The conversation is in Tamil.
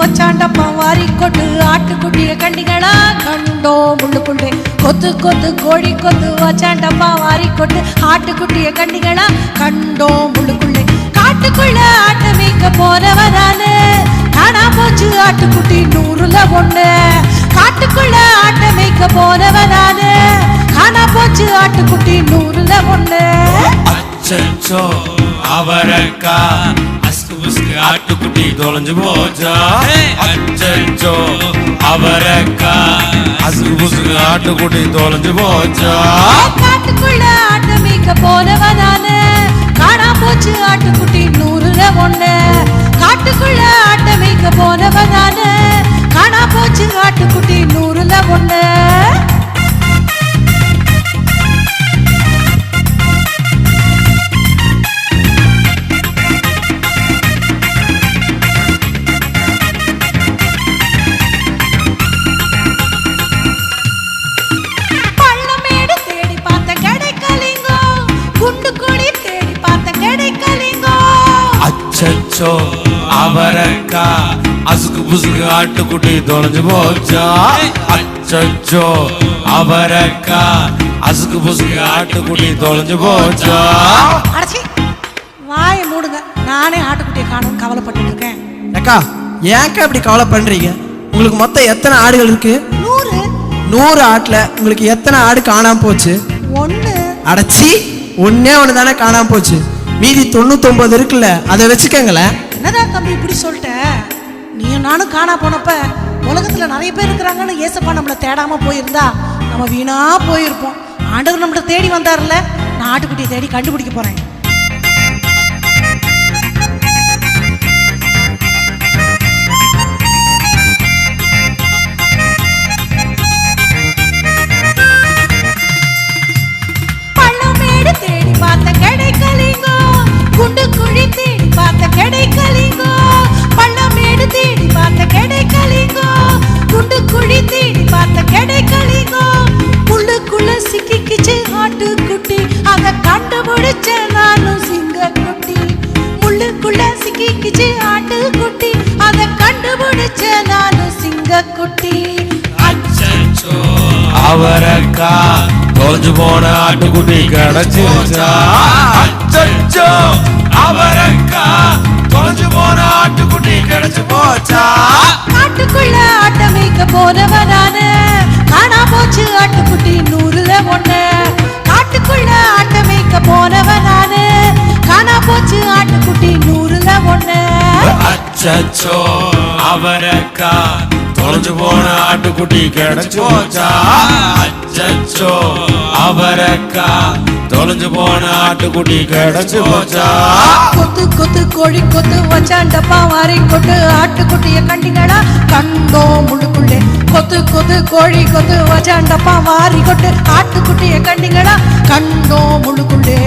வச்சாண்டப்பா வாரி கொண்டு ஆட்டுக்குட்டிய கண்டிகளா கண்டோ முள்ளுக்குள்ளே கொத்து கொத்து கோழி கொத்து வச்சாண்டப்பா வாரி கொண்டு ஆட்டுக்குட்டிய கண்டிகளா கண்டோ முள்ளுக்குள்ளே காட்டுக்குள்ள ஆட்டு மீக்க போனவனானு காணா போச்சு ஆட்டுக்குட்டி நூறுல ஒண்ணு. காட்டுக்குள்ள ஆட்ட மேய்க்க போனவனானு காணா போச்சு ஆட்டுக்குட்டி நூறுல ஒண்ணு. அச்சச்சோ அவரக்கா புஸ்கு ஆட்டுக்குட்டி தொலைஞ்சு போச்சா? அச்சச்சோ அவரக்கா அஸ்கு புஸ்கு ஆட்டுக்குட்டி தொலைஞ்சு போச்சா? காட்டுக்குள்ள ஆட்ட மேய்க்க போனவனானு அச்சச்சோ அவரக்கா அசுக்கு புசுக்கு ஆட்டுக்குட்டி தொலைஞ்சு போச்சா? அச்சச்சோ அவரக்கா அசுக்கு புசுக்கு ஆட்டுக்குட்டி தொலைஞ்சு போச்சா? அடச்சி. வாயை மூடுங்க. நானே ஆட்டுக்குட்டியை காணும்னு கவலைப்பட்டு இருக்கேன் அக்கா ஏன்க்கா இப்படி கவலை பண்றீங்க உங்களுக்கு மொத்தம் எத்தனை ஆடுகள் இருக்கு? நூறு. நூறு ஆட்டுல உங்களுக்கு எத்தனை ஆடு காணாம போச்சு? ஒண்ணு. அடச்சி ஒன்னே ஒன்று தானே காணாம போச்சு? மீதி தொண்ணூத்தொன்பது இருக்குல்ல அதை வச்சுக்கோங்களேன். என்னதான் தம்பி இப்படி சொல்லிட்ட? நீயும் நானும் காணா போனப்ப உலகத்துல நிறைய பேர் இருக்கிறாங்கன்னு ஏசப்பா நம்மளை தேடாம போயிருந்தா நம்ம வீணா போயிருப்போம். ஆண்டவர் நம்மளை தேடி வந்தார்ல நான் ஆட்டுக்குட்டியை தேடி கண்டுபிடிக்க போறேன். தொலைஞ்சு போன ஆட்டுக்குட்டி கிடைச்சிருச்சா? அச்சச்சோ அவரக்கா தொலைஞ்சு போன ஆட்டுக்குட்டி கிடைச்சு போச்சா? காட்டுக்குள்ள ஆட்ட மேய்க்க போனவனானு காணா போச்சு ஆட்டுக்குட்டி நூறுல ஒண்ணு. காட்டுக்குள்ள ஆட்ட மேய்க்க போனவனானு காணா போச்சு ஆட்டுக்குட்டி நூறுல ஒண்ணு. அச்சச்சோ அவரக்கா தொலைஞ்சு போன ஆட்டுக்குட்டி கிடைச்சு போச்சா? அச்சச்சோ அவரக்கா. தொலைஞ்சு போன ஆட்டுக்குட்டி கிடைச்சு போச்சா? கொத்து கொத்து கோழி கொத்து வச்சாண்டப்பா வாரி கொட்டு. ஆட்டுக்குட்டிய கண்டிங்களா கண்டோ முழுக்குள்ளே. கொத்து கொத்து கோழி கொத்து வச்சாண்டப்பா வாரி கொட்டு. ஆட்டுக்குட்டிய கண்டிங்களா கண்டோ முழுக்குள்ளே.